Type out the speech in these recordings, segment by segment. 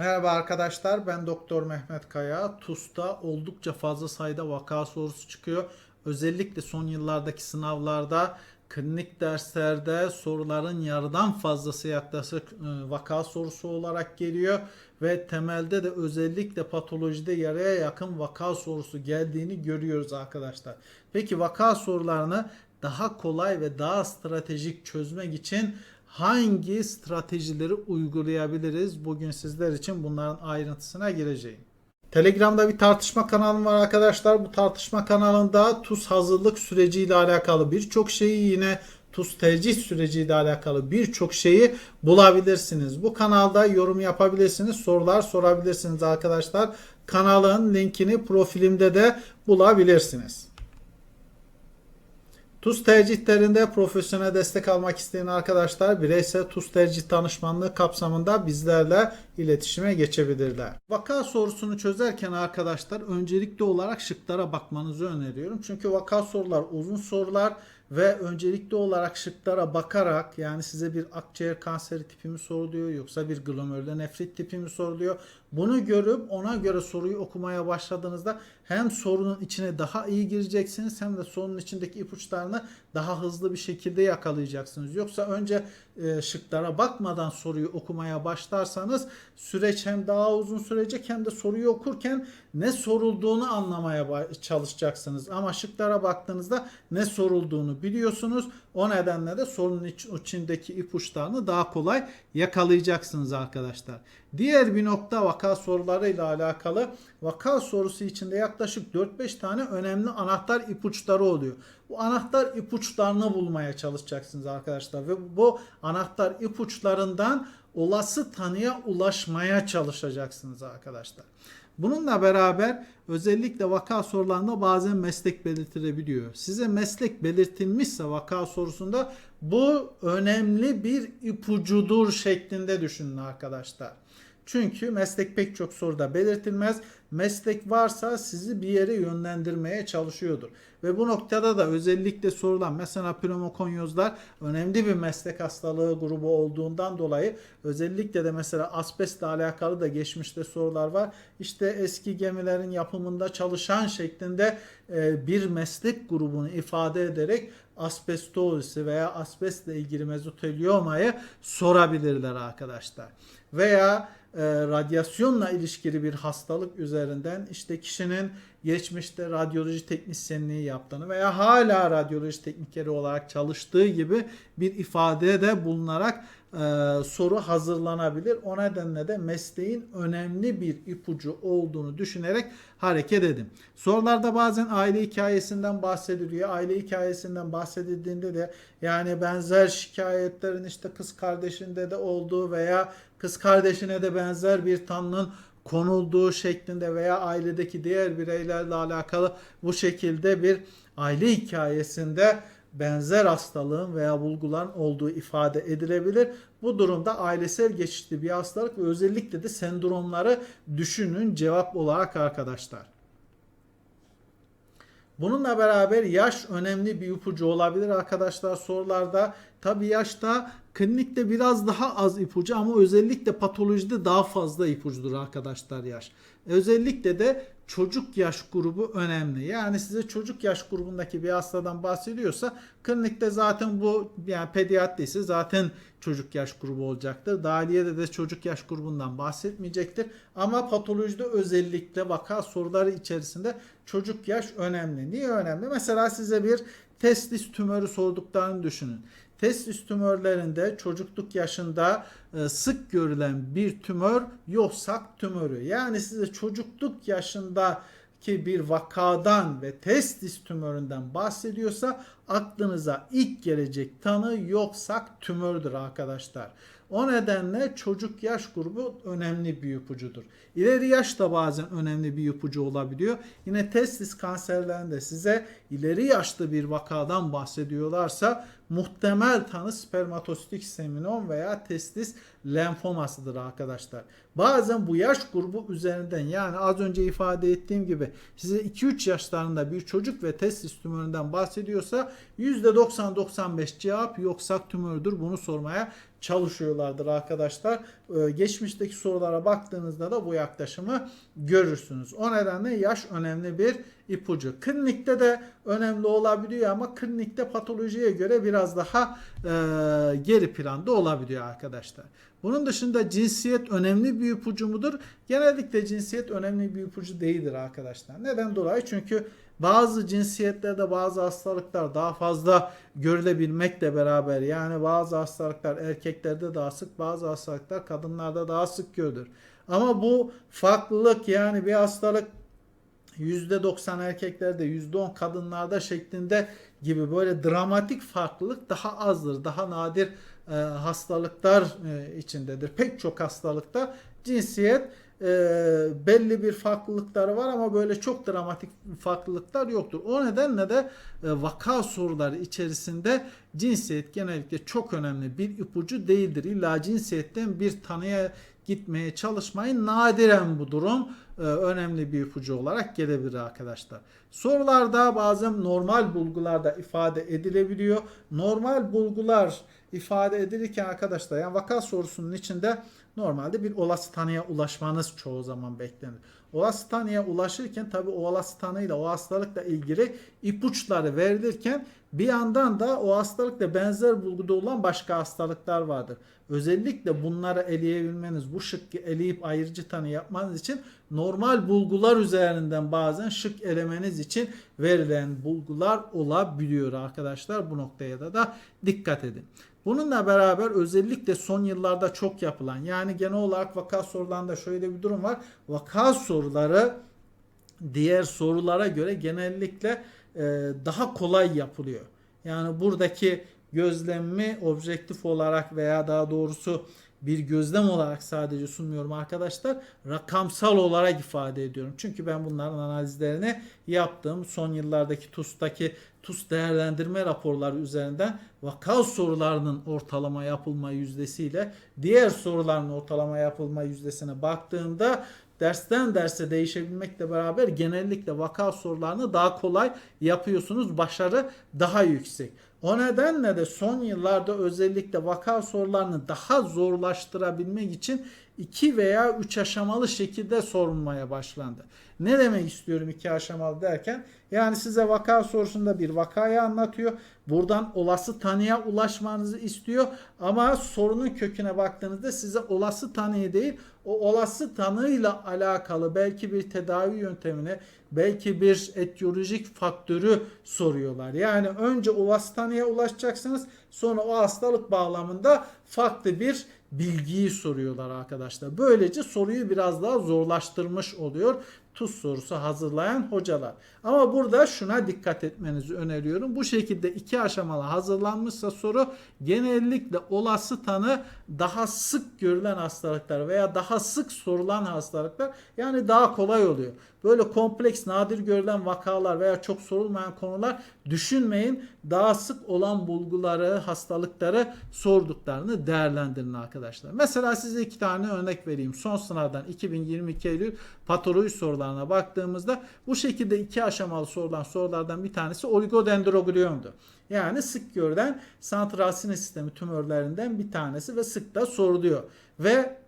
Merhaba arkadaşlar ben Doktor Mehmet Kaya. TUS'ta oldukça fazla sayıda vaka sorusu çıkıyor. Özellikle son yıllardaki sınavlarda klinik derslerde soruların yarıdan fazlası yaklaşık e, vaka sorusu olarak geliyor ve temelde de özellikle patolojide yarıya yakın vaka sorusu geldiğini görüyoruz arkadaşlar. Peki vaka sorularını daha kolay ve daha stratejik çözmek için hangi stratejileri uygulayabiliriz? Bugün sizler için bunların ayrıntısına gireceğim. Telegram'da bir tartışma kanalım var arkadaşlar. Bu tartışma kanalında TUS hazırlık süreciyle alakalı birçok şeyi yine TUS tercih süreciyle alakalı birçok şeyi bulabilirsiniz. Bu kanalda yorum yapabilirsiniz, sorular sorabilirsiniz arkadaşlar. Kanalın linkini profilimde de bulabilirsiniz. TUS tercihlerinde profesyonel destek almak isteyen arkadaşlar bireysel TUS tercih danışmanlığı kapsamında bizlerle iletişime geçebilirler. Vaka sorusunu çözerken arkadaşlar öncelikli olarak şıklara bakmanızı öneriyorum. Çünkü vaka sorular uzun sorular ve öncelikli olarak şıklara bakarak yani size bir akciğer kanseri tipi mi soruluyor yoksa bir glomerüler nefrit tipi mi soruluyor? Bunu görüp ona göre soruyu okumaya başladığınızda hem sorunun içine daha iyi gireceksiniz hem de sorunun içindeki ipuçlarını daha hızlı bir şekilde yakalayacaksınız. Yoksa önce e, şıklara bakmadan soruyu okumaya başlarsanız süreç hem daha uzun sürecek hem de soruyu okurken ne sorulduğunu anlamaya çalışacaksınız. Ama şıklara baktığınızda ne sorulduğunu biliyorsunuz. O nedenle de sorunun iç- içindeki ipuçlarını daha kolay yakalayacaksınız arkadaşlar. Diğer bir nokta vaka sorularıyla alakalı. Vaka sorusu içinde yaklaşık 4-5 tane önemli anahtar ipuçları oluyor. Bu anahtar ipuçlarını bulmaya çalışacaksınız arkadaşlar ve bu anahtar ipuçlarından olası tanıya ulaşmaya çalışacaksınız arkadaşlar. Bununla beraber özellikle vaka sorularında bazen meslek belirtilebiliyor. Size meslek belirtilmişse vaka sorusunda bu önemli bir ipucudur şeklinde düşünün arkadaşlar. Çünkü meslek pek çok soruda belirtilmez. Meslek varsa sizi bir yere yönlendirmeye çalışıyordur. Ve bu noktada da özellikle sorulan mesela pneumokonyozlar önemli bir meslek hastalığı grubu olduğundan dolayı özellikle de mesela asbestle alakalı da geçmişte sorular var. İşte eski gemilerin yapımında çalışan şeklinde e, bir meslek grubunu ifade ederek asbestozisi veya asbestle ilgili mezoteliyomayı sorabilirler arkadaşlar. Veya e, radyasyonla ilişkili bir hastalık üzerinden işte kişinin geçmişte radyoloji teknisyenliği yaptığını veya hala radyoloji teknikeri olarak çalıştığı gibi bir ifadede bulunarak e, soru hazırlanabilir. O nedenle de mesleğin önemli bir ipucu olduğunu düşünerek hareket edin. Sorularda bazen aile hikayesinden bahsediliyor. Aile hikayesinden bahsedildiğinde de yani benzer şikayetlerin işte kız kardeşinde de olduğu veya kız kardeşine de benzer bir tanının konulduğu şeklinde veya ailedeki diğer bireylerle alakalı bu şekilde bir aile hikayesinde benzer hastalığın veya bulguların olduğu ifade edilebilir. Bu durumda ailesel geçişli bir hastalık ve özellikle de sendromları düşünün cevap olarak arkadaşlar. Bununla beraber yaş önemli bir ipucu olabilir arkadaşlar sorularda. Tabi yaşta klinikte biraz daha az ipucu ama özellikle patolojide daha fazla ipucudur arkadaşlar yaş. Özellikle de çocuk yaş grubu önemli. Yani size çocuk yaş grubundaki bir hastadan bahsediyorsa klinikte zaten bu yani pediatri ise zaten çocuk yaş grubu olacaktır. Dahiliyede de çocuk yaş grubundan bahsetmeyecektir. Ama patolojide özellikle vaka soruları içerisinde çocuk yaş önemli. Niye önemli? Mesela size bir testis tümörü sorduklarını düşünün. Testis tümörlerinde çocukluk yaşında e, sık görülen bir tümör yoksak tümörü. Yani size çocukluk yaşındaki bir vakadan ve testis tümöründen bahsediyorsa aklınıza ilk gelecek tanı yoksak tümördür arkadaşlar. O nedenle çocuk yaş grubu önemli bir ipucudur. İleri yaş da bazen önemli bir ipucu olabiliyor. Yine testis kanserlerinde size ileri yaşlı bir vakadan bahsediyorlarsa muhtemel tanı spermatositik seminom veya testis lenfomasıdır arkadaşlar. Bazen bu yaş grubu üzerinden yani az önce ifade ettiğim gibi size 2-3 yaşlarında bir çocuk ve testis tümöründen bahsediyorsa %90-95 cevap yoksak tümördür bunu sormaya çalışıyorlardır arkadaşlar. Ee, geçmişteki sorulara baktığınızda da bu yaklaşımı görürsünüz. O nedenle yaş önemli bir ipucu. Klinikte de önemli olabiliyor ama klinikte patolojiye göre biraz daha e, geri planda olabiliyor arkadaşlar. Bunun dışında cinsiyet önemli bir ipucu mudur? Genellikle cinsiyet önemli bir ipucu değildir arkadaşlar. Neden dolayı? Çünkü bazı cinsiyetlerde bazı hastalıklar daha fazla görülebilmekle beraber yani bazı hastalıklar erkeklerde daha sık bazı hastalıklar kadınlarda daha sık görülür. Ama bu farklılık yani bir hastalık %90 erkeklerde %10 kadınlarda şeklinde gibi böyle dramatik farklılık daha azdır. Daha nadir e, hastalıklar e, içindedir. Pek çok hastalıkta cinsiyet e, belli bir farklılıkları var ama böyle çok dramatik farklılıklar yoktur. O nedenle de e, vaka soruları içerisinde cinsiyet genellikle çok önemli bir ipucu değildir. İlla cinsiyetten bir tanıya gitmeye çalışmayın. Nadiren bu durum e, önemli bir ipucu olarak gelebilir arkadaşlar. Sorularda bazen normal bulgularda ifade edilebiliyor. Normal bulgular ifade edilirken arkadaşlar yani vaka sorusunun içinde normalde bir olası tanıya ulaşmanız çoğu zaman beklenir. Olası tanıya ulaşırken tabi o olası tanıyla o hastalıkla ilgili ipuçları verilirken bir yandan da o hastalıkla benzer bulguda olan başka hastalıklar vardır. Özellikle bunları eleyebilmeniz, bu şıkkı eleyip ayırıcı tanı yapmanız için normal bulgular üzerinden bazen şık elemeniz için verilen bulgular olabiliyor arkadaşlar. Bu noktaya da, da dikkat edin. Bununla beraber özellikle son yıllarda çok yapılan yani genel olarak vaka sorularında şöyle bir durum var. Vaka soruları diğer sorulara göre genellikle e, daha kolay yapılıyor. Yani buradaki gözlemimi objektif olarak veya daha doğrusu bir gözlem olarak sadece sunmuyorum arkadaşlar. Rakamsal olarak ifade ediyorum. Çünkü ben bunların analizlerini yaptım. Son yıllardaki TUS'taki TUS değerlendirme raporları üzerinden vaka sorularının ortalama yapılma yüzdesiyle diğer soruların ortalama yapılma yüzdesine baktığımda dersten derse değişebilmekle beraber genellikle vaka sorularını daha kolay yapıyorsunuz. Başarı daha yüksek. O nedenle de son yıllarda özellikle vaka sorularını daha zorlaştırabilmek için iki veya üç aşamalı şekilde sorulmaya başlandı. Ne demek istiyorum iki aşamalı derken? Yani size vaka sorusunda bir vakayı anlatıyor. Buradan olası tanıya ulaşmanızı istiyor. Ama sorunun köküne baktığınızda size olası tanıyı değil o olası tanıyla alakalı belki bir tedavi yöntemini belki bir etiyolojik faktörü soruyorlar. Yani önce olası tanıya ulaşacaksınız sonra o hastalık bağlamında farklı bir bilgiyi soruyorlar arkadaşlar. Böylece soruyu biraz daha zorlaştırmış oluyor tuz sorusu hazırlayan hocalar. Ama burada şuna dikkat etmenizi öneriyorum. Bu şekilde iki aşamalı hazırlanmışsa soru genellikle olası tanı daha sık görülen hastalıklar veya daha sık sorulan hastalıklar yani daha kolay oluyor. Böyle kompleks nadir görülen vakalar veya çok sorulmayan konular düşünmeyin. Daha sık olan bulguları, hastalıkları sorduklarını değerlendirin arkadaşlar. Mesela size iki tane örnek vereyim. Son sınavdan 2022 Eylül patoloji sorularına baktığımızda bu şekilde iki aşamalı sorulan sorulardan bir tanesi oligodendrogliomdu. Yani sık görülen santral sinir sistemi tümörlerinden bir tanesi ve sık da soruluyor. Ve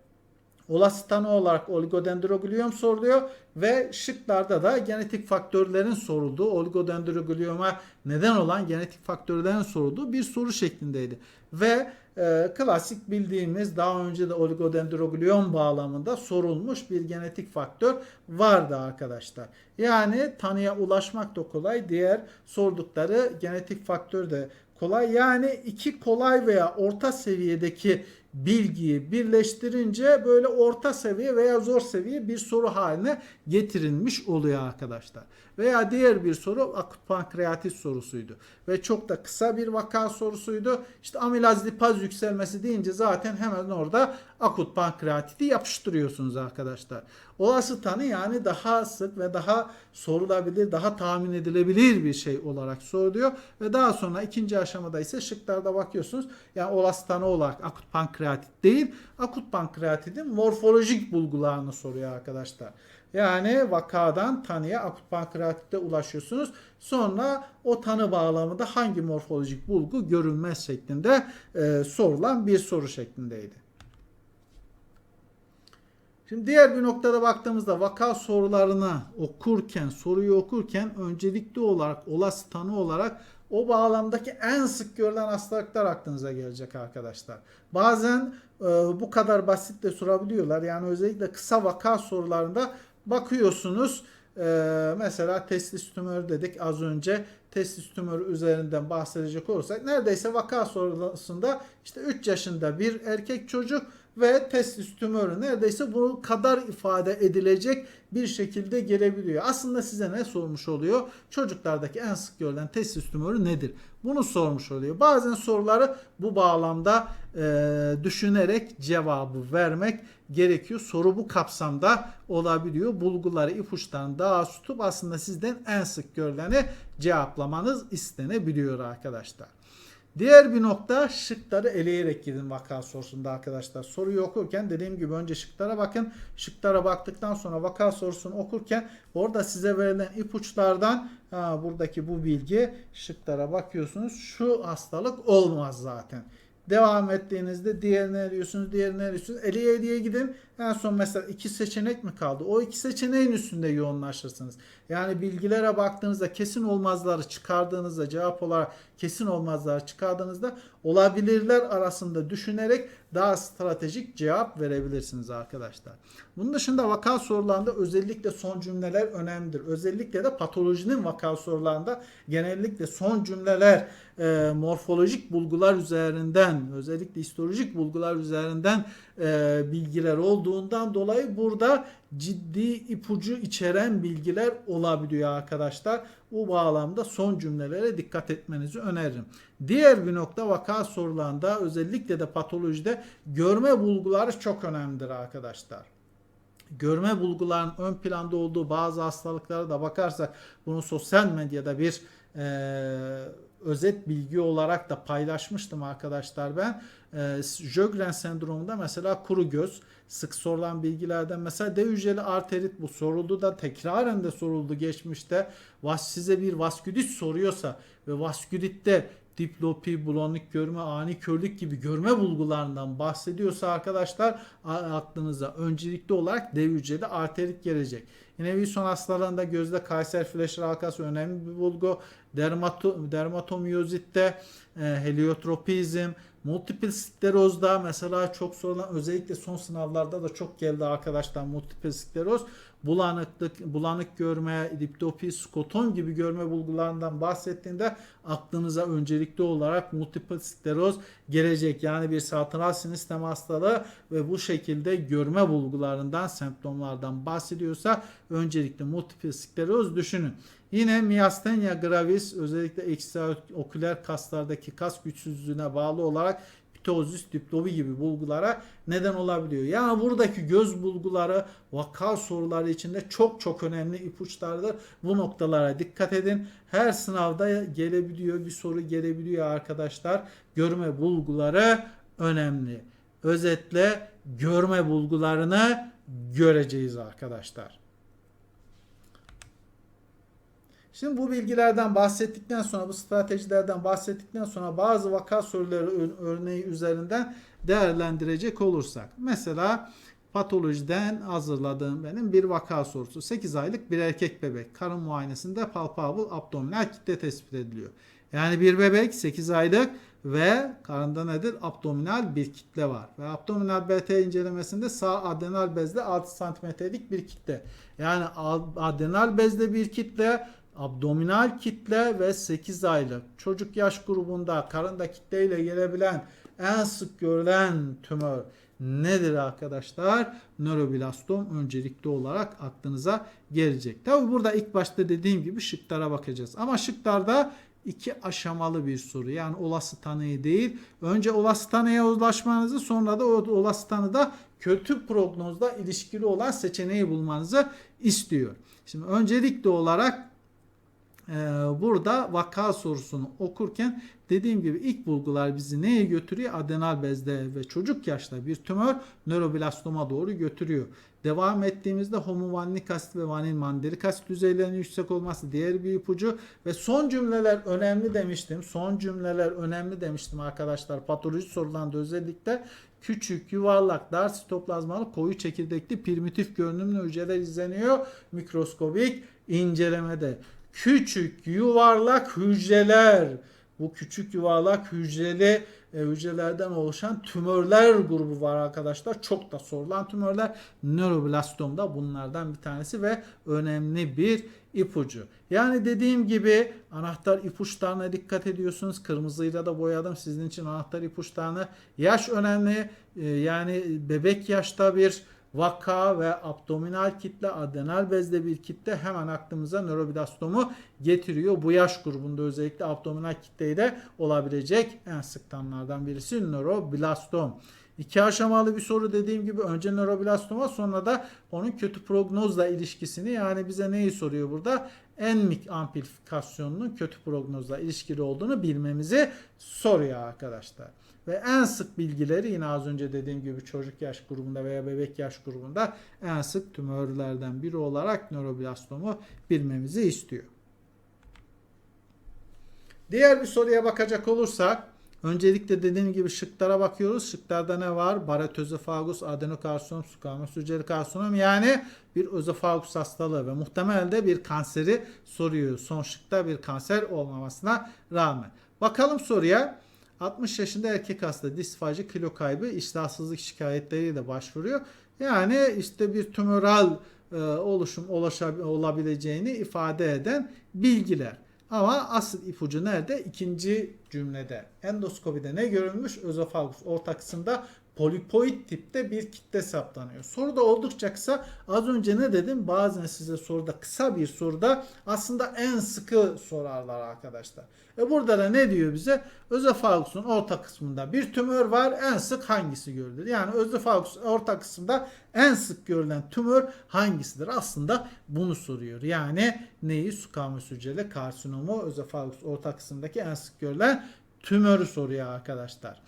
olası tanı olarak oligodendrogliom soruluyor ve şıklarda da genetik faktörlerin sorulduğu oligodendroglioma neden olan genetik faktörlerin sorulduğu bir soru şeklindeydi. Ve e, klasik bildiğimiz daha önce de oligodendrogliom bağlamında sorulmuş bir genetik faktör vardı arkadaşlar. Yani tanıya ulaşmak da kolay. Diğer sordukları genetik faktör de kolay. Yani iki kolay veya orta seviyedeki bilgiyi birleştirince böyle orta seviye veya zor seviye bir soru haline getirilmiş oluyor arkadaşlar. Veya diğer bir soru akut pankreatit sorusuydu. Ve çok da kısa bir vaka sorusuydu. İşte amilaz lipaz yükselmesi deyince zaten hemen orada akut pankreatiti yapıştırıyorsunuz arkadaşlar. Olası tanı yani daha sık ve daha sorulabilir, daha tahmin edilebilir bir şey olarak soruluyor. Ve daha sonra ikinci aşamada ise şıklarda bakıyorsunuz. Yani olası tanı olarak akut pankreatit değil, akut pankreatitin morfolojik bulgularını soruyor arkadaşlar. Yani vakadan tanıya akut pankreatitte ulaşıyorsunuz. Sonra o tanı bağlamında hangi morfolojik bulgu görülmez şeklinde e, sorulan bir soru şeklindeydi. Şimdi diğer bir noktada baktığımızda vaka sorularını okurken, soruyu okurken öncelikli olarak, olası tanı olarak o bağlamdaki en sık görülen hastalıklar aklınıza gelecek arkadaşlar. Bazen e, bu kadar basit de sorabiliyorlar. Yani özellikle kısa vaka sorularında bakıyorsunuz. E, mesela testis tümörü dedik az önce. Testis tümörü üzerinden bahsedecek olursak neredeyse vaka sorusunda işte 3 yaşında bir erkek çocuk ve testis tümörü neredeyse bu kadar ifade edilecek bir şekilde gelebiliyor. Aslında size ne sormuş oluyor? Çocuklardaki en sık görülen testis tümörü nedir? Bunu sormuş oluyor. Bazen soruları bu bağlamda e, düşünerek cevabı vermek gerekiyor. Soru bu kapsamda olabiliyor. Bulguları ipuçlarını daha tutup aslında sizden en sık görüleni cevaplamanız istenebiliyor arkadaşlar. Diğer bir nokta şıkları eleyerek gidin vaka sorusunda arkadaşlar. Soruyu okurken dediğim gibi önce şıklara bakın. Şıklara baktıktan sonra vaka sorusunu okurken orada size verilen ipuçlardan ha, buradaki bu bilgi şıklara bakıyorsunuz. Şu hastalık olmaz zaten. Devam ettiğinizde diğerine eriyorsunuz, diğerine eriyorsunuz. Eliye eliye gidin. En son mesela iki seçenek mi kaldı? O iki seçeneğin üstünde yoğunlaşırsınız. Yani bilgilere baktığınızda kesin olmazları çıkardığınızda cevap olarak kesin olmazları çıkardığınızda olabilirler arasında düşünerek daha stratejik cevap verebilirsiniz arkadaşlar. Bunun dışında vaka sorularında özellikle son cümleler önemlidir. Özellikle de patolojinin vaka sorularında genellikle son cümleler e, morfolojik bulgular üzerinden özellikle histolojik bulgular üzerinden e, bilgiler olduğundan dolayı burada ciddi ipucu içeren bilgiler olabiliyor arkadaşlar. Bu bağlamda son cümlelere dikkat etmenizi öneririm. Diğer bir nokta vaka sorularında özellikle de patolojide görme bulguları çok önemlidir arkadaşlar görme bulguların ön planda olduğu bazı hastalıklara da bakarsak bunu sosyal medyada bir e, özet bilgi olarak da paylaşmıştım arkadaşlar ben. E, Sjögren sendromunda mesela kuru göz sık sorulan bilgilerden mesela D arterit bu soruldu da tekraren de soruldu geçmişte. Vas size bir vaskülit soruyorsa ve vaskülitte diplopi, bulanık görme, ani körlük gibi görme bulgularından bahsediyorsa arkadaşlar aklınıza öncelikli olarak dev hücreli arterit gelecek. Yine Wilson hastalarında gözde Kayser Fleşer halkası önemli bir bulgu. Dermato, dermatomiyositte e, heliotropizm, multiple sklerozda mesela çok sorulan özellikle son sınavlarda da çok geldi arkadaşlar multiple skleroz bulanıklık, bulanık görme, diptopi, skoton gibi görme bulgularından bahsettiğinde aklınıza öncelikli olarak multiple skleroz gelecek. Yani bir satranç sinir sistemi hastalığı ve bu şekilde görme bulgularından, semptomlardan bahsediyorsa öncelikle multiple skleroz düşünün. Yine miastenia gravis özellikle ekstraoküler kaslardaki kas güçsüzlüğüne bağlı olarak ptozis, diplobi gibi bulgulara neden olabiliyor. Yani buradaki göz bulguları vaka soruları içinde çok çok önemli ipuçlardır. Bu noktalara dikkat edin. Her sınavda gelebiliyor bir soru gelebiliyor arkadaşlar. Görme bulguları önemli. Özetle görme bulgularını göreceğiz arkadaşlar. Şimdi bu bilgilerden bahsettikten sonra bu stratejilerden bahsettikten sonra bazı vaka soruları örneği üzerinden değerlendirecek olursak. Mesela patolojiden hazırladığım benim bir vaka sorusu. 8 aylık bir erkek bebek karın muayenesinde palpable abdominal kitle tespit ediliyor. Yani bir bebek 8 aylık ve karında nedir? Abdominal bir kitle var. Ve abdominal BT incelemesinde sağ adenal bezde 6 santimetrelik bir kitle. Yani adenal bezde bir kitle abdominal kitle ve 8 aylık çocuk yaş grubunda karında kitleyle gelebilen en sık görülen tümör nedir arkadaşlar? Nöroblastom öncelikli olarak aklınıza gelecek. Tabi burada ilk başta dediğim gibi şıklara bakacağız. Ama şıklarda iki aşamalı bir soru. Yani olası tanıyı değil. Önce olası tanıya ulaşmanızı sonra da o olası tanıda kötü prognozla ilişkili olan seçeneği bulmanızı istiyor. Şimdi öncelikli olarak burada vaka sorusunu okurken dediğim gibi ilk bulgular bizi neye götürüyor? Adenal bezde ve çocuk yaşta bir tümör nöroblastoma doğru götürüyor. Devam ettiğimizde homovanillik asit ve vanil mandelik asit düzeylerinin yüksek olması diğer bir ipucu ve son cümleler önemli demiştim. Son cümleler önemli demiştim arkadaşlar. Patoloji sorularında özellikle küçük, yuvarlak, dar sitoplazmalı, koyu çekirdekli primitif görünümlü hücreler izleniyor mikroskobik incelemede. Küçük, yuvarlak hücreler bu küçük yuvarlak hücreli e, hücrelerden oluşan tümörler grubu var arkadaşlar. Çok da sorulan tümörler. Nöroblastom da bunlardan bir tanesi ve önemli bir ipucu. Yani dediğim gibi anahtar ipuçlarına dikkat ediyorsunuz. Kırmızıyla da boyadım sizin için anahtar ipuçlarını. Yaş önemli. E, yani bebek yaşta bir vaka ve abdominal kitle, adenal bezde bir kitle hemen aklımıza nöroblastomu getiriyor. Bu yaş grubunda özellikle abdominal kitleyi de olabilecek en sık tanılardan birisi nöroblastom. İki aşamalı bir soru dediğim gibi önce nöroblastoma sonra da onun kötü prognozla ilişkisini yani bize neyi soruyor burada? Enmik amplifikasyonunun kötü prognozla ilişkili olduğunu bilmemizi soruyor arkadaşlar. Ve en sık bilgileri yine az önce dediğim gibi çocuk yaş grubunda veya bebek yaş grubunda en sık tümörlerden biri olarak nöroblastomu bilmemizi istiyor. Diğer bir soruya bakacak olursak öncelikle dediğim gibi şıklara bakıyoruz. Şıklarda ne var? Baretözöfagus, adenokarsinom, squamous hücreli karsinom yani bir özofagus hastalığı ve muhtemelen de bir kanseri soruyor. Son şıkta bir kanser olmamasına rağmen. Bakalım soruya. 60 yaşında erkek hasta disfaji kilo kaybı iştahsızlık şikayetleriyle başvuruyor. Yani işte bir tümöral e, oluşum olabileceğini ifade eden bilgiler. Ama asıl ipucu nerede? İkinci cümlede. Endoskopide ne görülmüş? Özofagus orta kısımda polipoid tipte bir kitle saptanıyor. Soru da oldukça kısa. Az önce ne dedim? Bazen size soruda kısa bir soruda aslında en sıkı sorarlar arkadaşlar. E burada da ne diyor bize? Özofagusun orta kısmında bir tümör var. En sık hangisi görülür? Yani özofagus orta kısmında en sık görülen tümör hangisidir? Aslında bunu soruyor. Yani neyi? Squamous hücreli karsinomu özofagus orta kısmındaki en sık görülen tümörü soruyor arkadaşlar.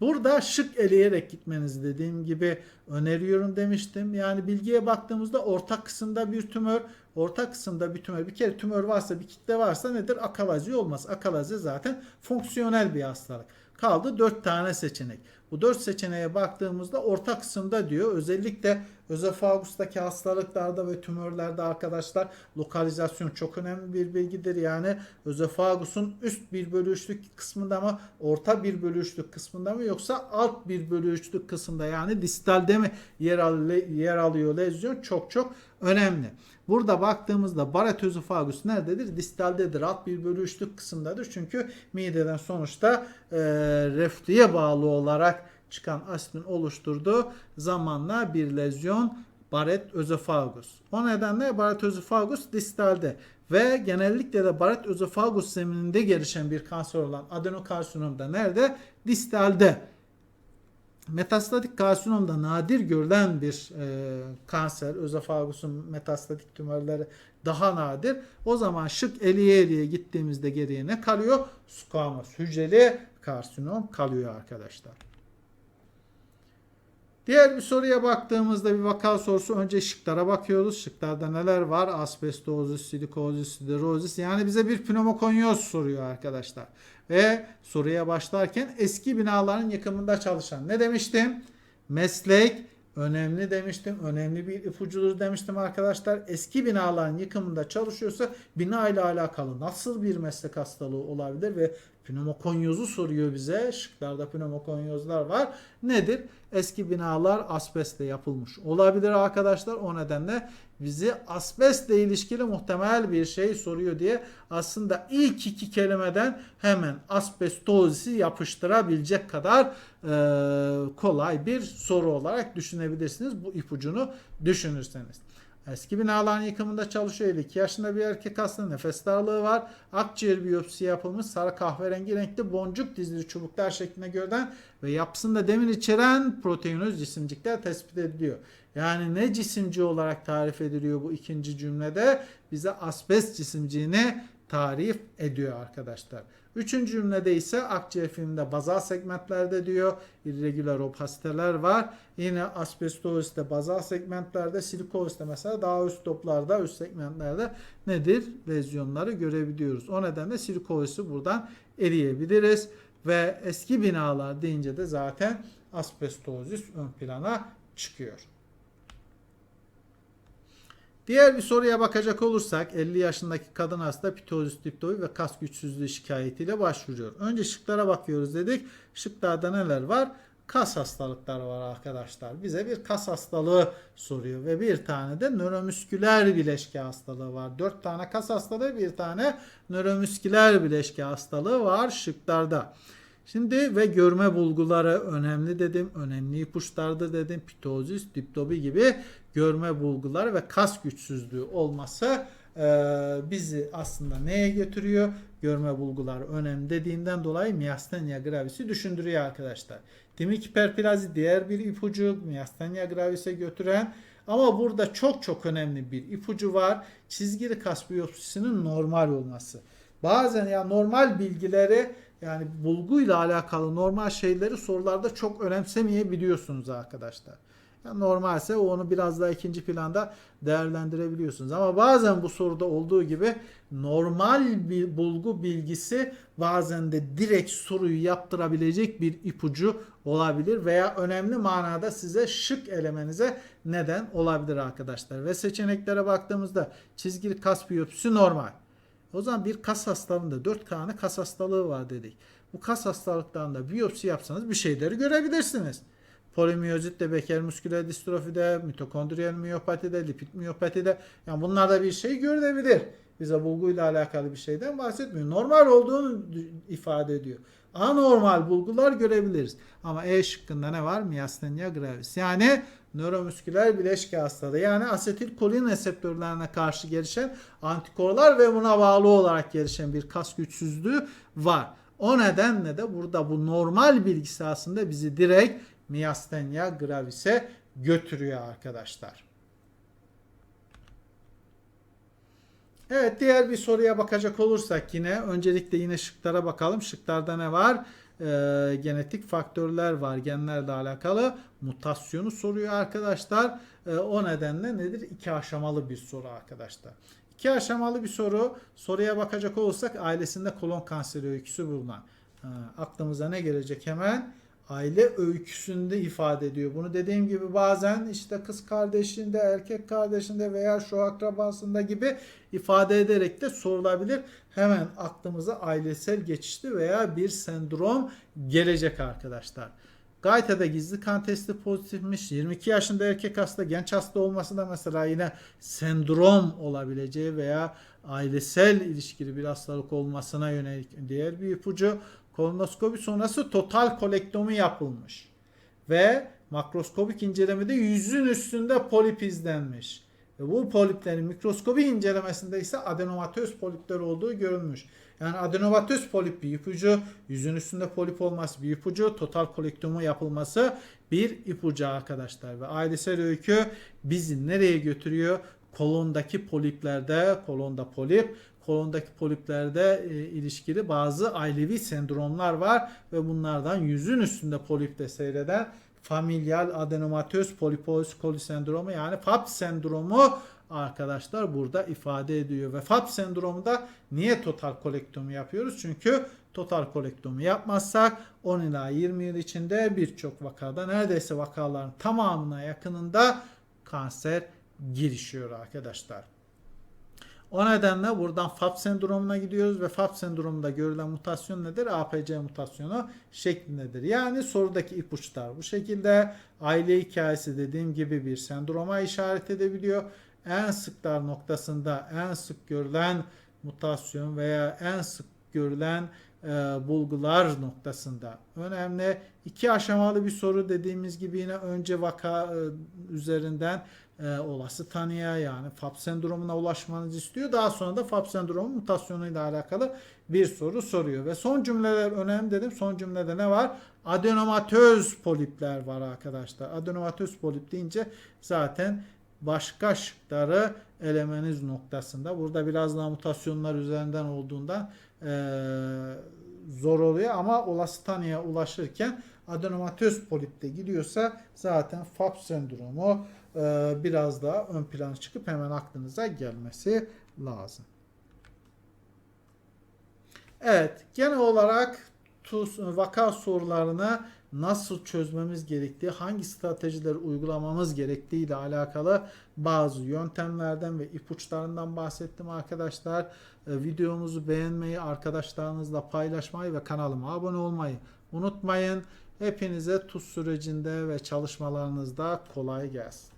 Burada şık eleyerek gitmenizi dediğim gibi öneriyorum demiştim. Yani bilgiye baktığımızda orta kısımda bir tümör, orta kısımda bir tümör. Bir kere tümör varsa bir kitle varsa nedir? Akalazi olmaz. Akalazi zaten fonksiyonel bir hastalık. Kaldı 4 tane seçenek. Bu 4 seçeneğe baktığımızda orta kısımda diyor. Özellikle özofagustaki hastalıklarda ve tümörlerde arkadaşlar lokalizasyon çok önemli bir bilgidir. Yani özofagusun üst bir bölü üçlük kısmında mı orta bir bölü üçlük kısmında mı yoksa alt bir bölü üçlük kısımda yani distalde mi yer, al yer alıyor lezyon çok çok önemli. Burada baktığımızda Barrett özofagus nerededir? Distaldedir. Alt bir bölü üçlük kısımdadır. Çünkü mideden sonuçta e, reflüye bağlı olarak çıkan asitin oluşturduğu zamanla bir lezyon Barrett özofagus. O nedenle Barrett özofagus distalde ve genellikle de Barrett özofagus zemininde gelişen bir kanser olan adenokarsinom da nerede? Distalde. Metastatik karsinomda nadir görülen bir e, kanser, özofagusun metastatik tümörleri daha nadir. O zaman şık eliye eliye gittiğimizde geriye ne kalıyor? Squamous hücreli karsinom kalıyor arkadaşlar. Diğer bir soruya baktığımızda bir vaka sorusu önce şıklara bakıyoruz. Şıklarda neler var? Asbestozis, silikozis, siderozis. Yani bize bir pneumokonyoz soruyor arkadaşlar. Ve soruya başlarken eski binaların yıkımında çalışan ne demiştim? Meslek önemli demiştim. Önemli bir ipucudur demiştim arkadaşlar. Eski binaların yıkımında çalışıyorsa bina ile alakalı nasıl bir meslek hastalığı olabilir ve pneumokonyozu soruyor bize. Şıklarda pneumokonyozlar var. Nedir? Eski binalar asbestle yapılmış olabilir arkadaşlar. O nedenle bizi asbestle ilişkili muhtemel bir şey soruyor diye aslında ilk iki kelimeden hemen asbestozisi yapıştırabilecek kadar e, kolay bir soru olarak düşünebilirsiniz. Bu ipucunu düşünürseniz. Eski binaların yıkımında çalışıyor. 2 yaşında bir erkek hasta nefes darlığı var. Akciğer biyopsisi yapılmış sarı kahverengi renkli boncuk dizili çubuklar şeklinde görülen ve yapısında demir içeren proteinöz cisimcikler tespit ediliyor. Yani ne cisimci olarak tarif ediliyor bu ikinci cümlede? Bize asbest cisimciğini tarif ediyor arkadaşlar. Üçüncü cümlede ise akciğer filminde bazal segmentlerde diyor. irregular opasiteler var. Yine asbestoziste bazal segmentlerde, silikoziste mesela daha üst toplarda, üst segmentlerde nedir? Lezyonları görebiliyoruz. O nedenle silikozisi buradan eleyebiliriz. Ve eski binalar deyince de zaten asbestozis ön plana çıkıyor. Diğer bir soruya bakacak olursak 50 yaşındaki kadın hasta pitozis diptobi ve kas güçsüzlüğü şikayetiyle başvuruyor. Önce şıklara bakıyoruz dedik. Şıklarda neler var? Kas hastalıkları var arkadaşlar. Bize bir kas hastalığı soruyor ve bir tane de nöromüsküler bileşke hastalığı var. 4 tane kas hastalığı, bir tane nöromüsküler bileşke hastalığı var şıklarda. Şimdi ve görme bulguları önemli dedim. Önemli ipuçlardı dedim. Pitozis, diptobi gibi görme bulguları ve kas güçsüzlüğü olması e, bizi aslında neye götürüyor? Görme bulguları önemli dediğinden dolayı miyastenia gravisi düşündürüyor arkadaşlar. Dimik hiperplazi diğer bir ipucu miyastenia gravise götüren ama burada çok çok önemli bir ipucu var. Çizgili kas biyopsisinin normal olması. Bazen ya normal bilgileri yani bulguyla alakalı normal şeyleri sorularda çok önemsemeyebiliyorsunuz arkadaşlar. Normalse onu biraz daha ikinci planda değerlendirebiliyorsunuz. Ama bazen bu soruda olduğu gibi normal bir bulgu bilgisi bazen de direkt soruyu yaptırabilecek bir ipucu olabilir veya önemli manada size şık elemenize neden olabilir arkadaşlar. Ve seçeneklere baktığımızda çizgili kas biyopsisi normal. O zaman bir kas hastalığında 4 tane kas hastalığı var dedik. Bu kas hastalıklarında biyopsi yapsanız bir şeyleri görebilirsiniz. Polimiyozit Becker musküler distrofide, mitokondriyal miyopatide, lipid miyopatide yani bunlarda bir şey görülebilir. Bize bulguyla alakalı bir şeyden bahsetmiyor. Normal olduğunu ifade ediyor. Anormal bulgular görebiliriz. Ama E şıkkında ne var? Miyastenia gravis. Yani nöromüsküler bileşke hastalığı. Yani asetilkolin reseptörlerine karşı gelişen antikorlar ve buna bağlı olarak gelişen bir kas güçsüzlüğü var. O nedenle de burada bu normal bilgisi aslında bizi direkt miyastenia gravis'e götürüyor arkadaşlar. Evet diğer bir soruya bakacak olursak yine öncelikle yine şıklara bakalım. Şıklarda ne var? Ee, genetik faktörler var genlerle alakalı mutasyonu soruyor arkadaşlar. Ee, o nedenle nedir? İki aşamalı bir soru arkadaşlar. İki aşamalı bir soru. Soruya bakacak olursak ailesinde kolon kanseri öyküsü bulunan. Ha, aklımıza ne gelecek hemen? Aile öyküsünde ifade ediyor. Bunu dediğim gibi bazen işte kız kardeşinde, erkek kardeşinde veya şu akrabasında gibi ifade ederek de sorulabilir. Hemen aklımıza ailesel geçişli veya bir sendrom gelecek arkadaşlar. Gayta'da gizli kan testi pozitifmiş. 22 yaşında erkek hasta, genç hasta olması da mesela yine sendrom olabileceği veya ailesel ilişkili bir hastalık olmasına yönelik diğer bir ipucu. Kolonoskopi sonrası total kolektomi yapılmış. Ve makroskopik incelemede yüzün üstünde polip izlenmiş. Ve bu poliplerin mikroskopi incelemesinde ise adenomatöz polipler olduğu görülmüş. Yani adenomatöz polip bir ipucu, yüzün üstünde polip olması bir ipucu, total kolektomi yapılması bir ipucu arkadaşlar. Ve ailesel öykü bizi nereye götürüyor? Kolondaki poliplerde, kolonda polip, kolondaki poliplerde e, ilişkili bazı ailevi sendromlar var ve bunlardan yüzün üstünde polipte seyreden familial adenomatöz poliposis coli sendromu yani FAP sendromu arkadaşlar burada ifade ediyor. Ve FAP sendromunda niye total kolektomi yapıyoruz? Çünkü total kolektomi yapmazsak 10 ila 20 yıl içinde birçok vakada neredeyse vakaların tamamına yakınında kanser gelişiyor arkadaşlar. O nedenle buradan FAP sendromuna gidiyoruz ve FAP sendromunda görülen mutasyon nedir? APC mutasyonu şeklindedir. Yani sorudaki ipuçlar bu şekilde. Aile hikayesi dediğim gibi bir sendroma işaret edebiliyor. En sıklar noktasında en sık görülen mutasyon veya en sık görülen e, bulgular noktasında önemli. iki aşamalı bir soru dediğimiz gibi yine önce vaka e, üzerinden e, olası tanıya yani FAP sendromuna ulaşmanızı istiyor. Daha sonra da FAP sendromu mutasyonuyla alakalı bir soru soruyor. Ve son cümleler önemli dedim. Son cümlede ne var? Adenomatöz polipler var arkadaşlar. Adenomatöz polip deyince zaten başka şıkları elemeniz noktasında. Burada biraz daha mutasyonlar üzerinden olduğundan eee, zor oluyor ama olası tanıya ulaşırken adenomatöz polipte gidiyorsa zaten FAP sendromu eee, biraz daha ön plana çıkıp hemen aklınıza gelmesi lazım. Evet, genel olarak TUS vaka sorularını nasıl çözmemiz gerektiği, hangi stratejileri uygulamamız gerektiği ile alakalı bazı yöntemlerden ve ipuçlarından bahsettim arkadaşlar. E, Videomuzu beğenmeyi, arkadaşlarınızla paylaşmayı ve kanalıma abone olmayı unutmayın. Hepinize TUS sürecinde ve çalışmalarınızda kolay gelsin.